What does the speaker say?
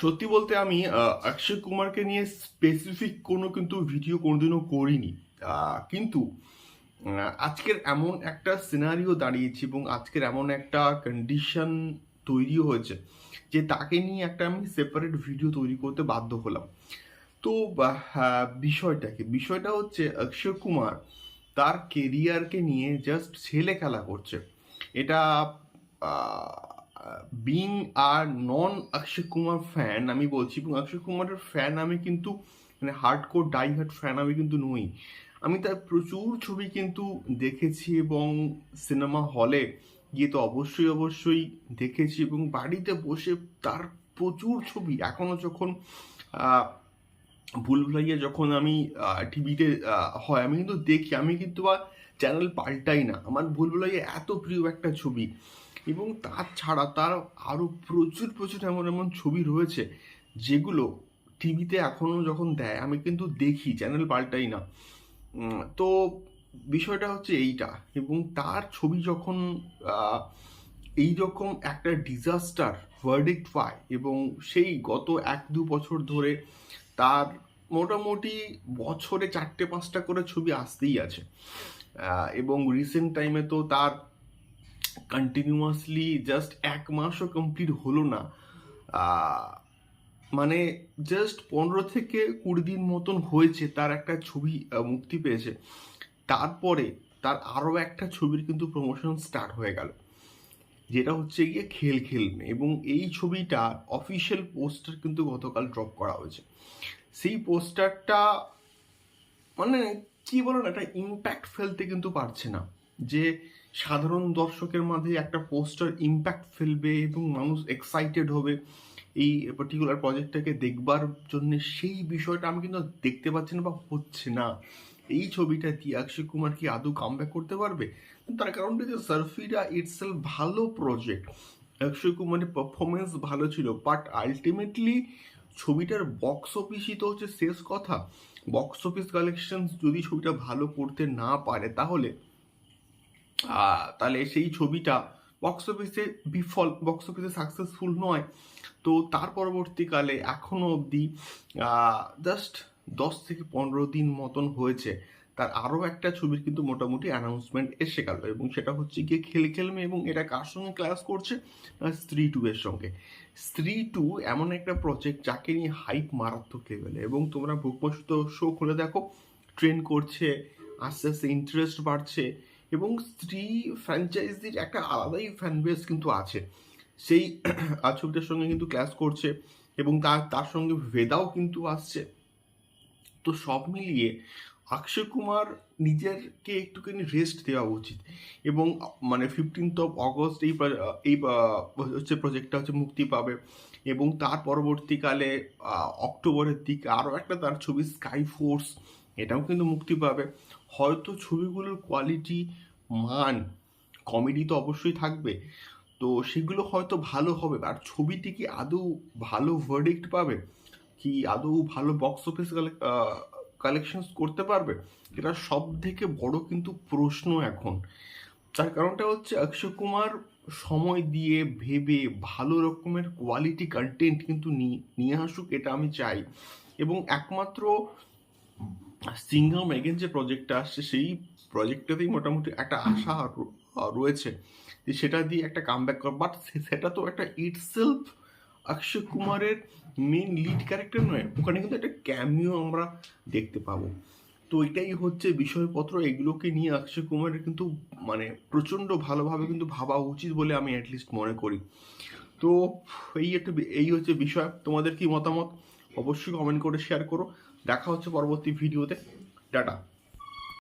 সত্যি বলতে আমি অক্ষয় কুমারকে নিয়ে স্পেসিফিক কোনো কিন্তু ভিডিও কোনোদিনও করিনি। কিন্তু আজকের এমন একটা সিনারিও দাঁড়িয়েছে এবং আজকের এমন একটা কন্ডিশন তৈরি হয়েছে যে তাকে নিয়ে একটা আমি সেপারেট ভিডিও তৈরি করতে বাধ্য হলাম। তো বিষয়টা কি বিষয়টা হচ্ছে অক্ষয় কুমার তার কেরিয়ারকে নিয়ে জাস্ট ছেলে খেলা করছে। এটা বিং আর নন অক্ষয় কুমার ফ্যান আমি বলছি এবং অক্ষয় কুমারের ফ্যান আমি কিন্তু মানে hard core die hard fan আমি কিন্তু নই। আমি তার প্রচুর ছবি কিন্তু দেখেছি এবং সিনেমা হলে গিয়ে তো অবশ্যই অবশ্যই দেখেছি এবং বাড়িতে বসে তার প্রচুর ছবি। এখনও যখন আহ, ভুলভুলাইয়া যখন আমি টিভিতে হয় আমি কিন্তু দেখি আমি কিন্তু আর চ্যানেল পাল্টাই না। আমার ভুলভুলাইয়া এত প্রিয় একটা ছবি। এবং তার ছাড়া তার আরও প্রচুর প্রচুর এমন এমন ছবি রয়েছে যেগুলো টিভিতে এখনও যখন দেয়, আমি কিন্তু দেখি, চ্যানেল পাল্টাই না। তো বিষয়টা হচ্ছে এইটা এবং তার ছবি যখন এই রকম একটা ডিজাস্টার ভার্ডিক্ট পায় এবং সেই গত এক, দু বছর ধরে তার মোটামুটি বছরে চারটে, পাঁচটা করে ছবি আসতেই আছে। এবং রিসেন্ট টাইমে তো তার কন্টিনিউয়াসলি জাস্ট এক মাসও কমপ্লিট হলো না। মানে জাস্ট পনেরো থেকে কুড়ি দিন মতন হয়েছে তার একটা ছবি মুক্তি পেয়েছে। তারপরে তার আরও একটা ছবির কিন্তু প্রমোশন স্টার্ট হয়ে গেল। যেটা হচ্ছে গিয়ে খেল খেলমে এবং এই ছবিটা অফিসিয়াল পোস্টার কিন্তু গতকাল ড্রপ করা হয়েছে। সেই পোস্টারটা মানে কি বলো না, একটা ইম্প্যাক্ট ফেলতে কিন্তু পারছে না। যে সাধারণ দর্শকের মাঝে একটা পোস্টার ইম্প্যাক্ট ফেলবে এবং মানুষ এক্সাইটেড হবে এই পার্টিকুলার প্রজেক্টটাকে দেখবার জন্য, সেই বিষয়টা আমি কিন্তু দেখতে পাচ্ছি না বা হচ্ছে না। এই ছবিটা দিয়ে অক্ষয় কুমার কি আদৌ কামব্যাক করতে পারবে? তার কারণটা যে সার্ফিরা ইটসেলফ ভালো প্রজেক্ট অক্ষয় কুমারের পারফরমেন্স ভালো ছিল বাট আলটিমেটলি ছবিটার বক্স অফিসই তো হচ্ছে শেষ কথা। বক্স অফিস কালেকশন যদি ছবিটা ভালো করতে না পারে, তাহলে তাহলে সেই ছবিটা বক্স অফিসে বিফল বক্স অফিসে সাকসেসফুল নয়। তো তার পরবর্তীকালে এখনও অবধি জাস্ট দশ থেকে পনেরো দিন মতন হয়েছে। তার আরও একটা ছবির কিন্তু মোটামুটি অ্যানাউন্সমেন্ট এসে গেল এবং সেটা হচ্ছে গিয়ে খেলে খেলমে এবং এটা কার সঙ্গে ক্লাস করছে? স্ত্রী টু এর সঙ্গে। স্ত্রী টু এমন একটা প্রজেক্ট যাকে নিয়ে হাইপ মারাত্মক লেভেলে এবং তোমরা বুকমস্ত শো খুলে দেখো। ট্রেন করছে, আস্তে আস্তে ইন্টারেস্ট বাড়ছে। এবং স্ত্রী ফ্র্যাঞ্চাইজির একটা আলাদাই ফ্যান বেস কিন্তু আছে। সেই ছবিটার সঙ্গে কিন্তু ক্লাস করছে এবং তার তার সঙ্গে ভেদাও কিন্তু আসছে। তো সব মিলিয়ে অক্ষয় কুমার নিজেরকে একটুখানি রেস্ট দেওয়া উচিত এবং মানে ফিফটিন্থ অফ অগস্ট এই এই হচ্ছে প্রজেক্টটা হচ্ছে মুক্তি পাবে এবং তার পরবর্তীকালে অক্টোবরের দিকে আরও একটা তার ছবি স্কাই ফোর্স এটাও কিন্তু মুক্তি পাবে। হয়তো ছবিগুলোর কোয়ালিটি মান কমেডি তো অবশ্যই থাকবে। তো সেগুলো হয়তো ভালো হবে। আর ছবিটি কি আদৌ ভালো ভার্ডিক্ট পাবে? কি আদৌ ভালো বক্স অফিস কালেকশন করতে পারবে? এটা সব থেকে বড় কিন্তু প্রশ্ন এখন। তার কারণটা হচ্ছে অক্ষয় কুমার সময় দিয়ে ভেবে ভালো রকমের কোয়ালিটি কন্টেন্ট কিন্তু নিয়ে আসুক, এটা আমি চাই। এবং একমাত্র সিঙ্গাম এগেন যে প্রজেক্টটা আসছে, সেই প্রজেক্টটাতেই মোটামুটি একটা আশা রয়েছে যে সেটা দিয়ে একটা কাম ব্যাক কর বাট সেটা তো একটা ইটসেলফ অক্ষয় কুমারের মেন লিড ক্যারেক্টার নয়, ওখানে কিন্তু একটা ক্যামিও আমরা দেখতে পাবো। তো এটাই হচ্ছে বিষয়পত্র, এগুলোকে নিয়ে অক্ষয় কুমারের কিন্তু মানে প্রচণ্ড ভালোভাবে কিন্তু ভাবা উচিত বলে আমি অ্যাটলিস্ট মনে করি। তো এই একটা এই হচ্ছে বিষয়। তোমাদের কি মতামত? অবশ্যই কমেন্ট করে শেয়ার করো। দেখা হচ্ছে পরবর্তী ভিডিওতে। টাটা।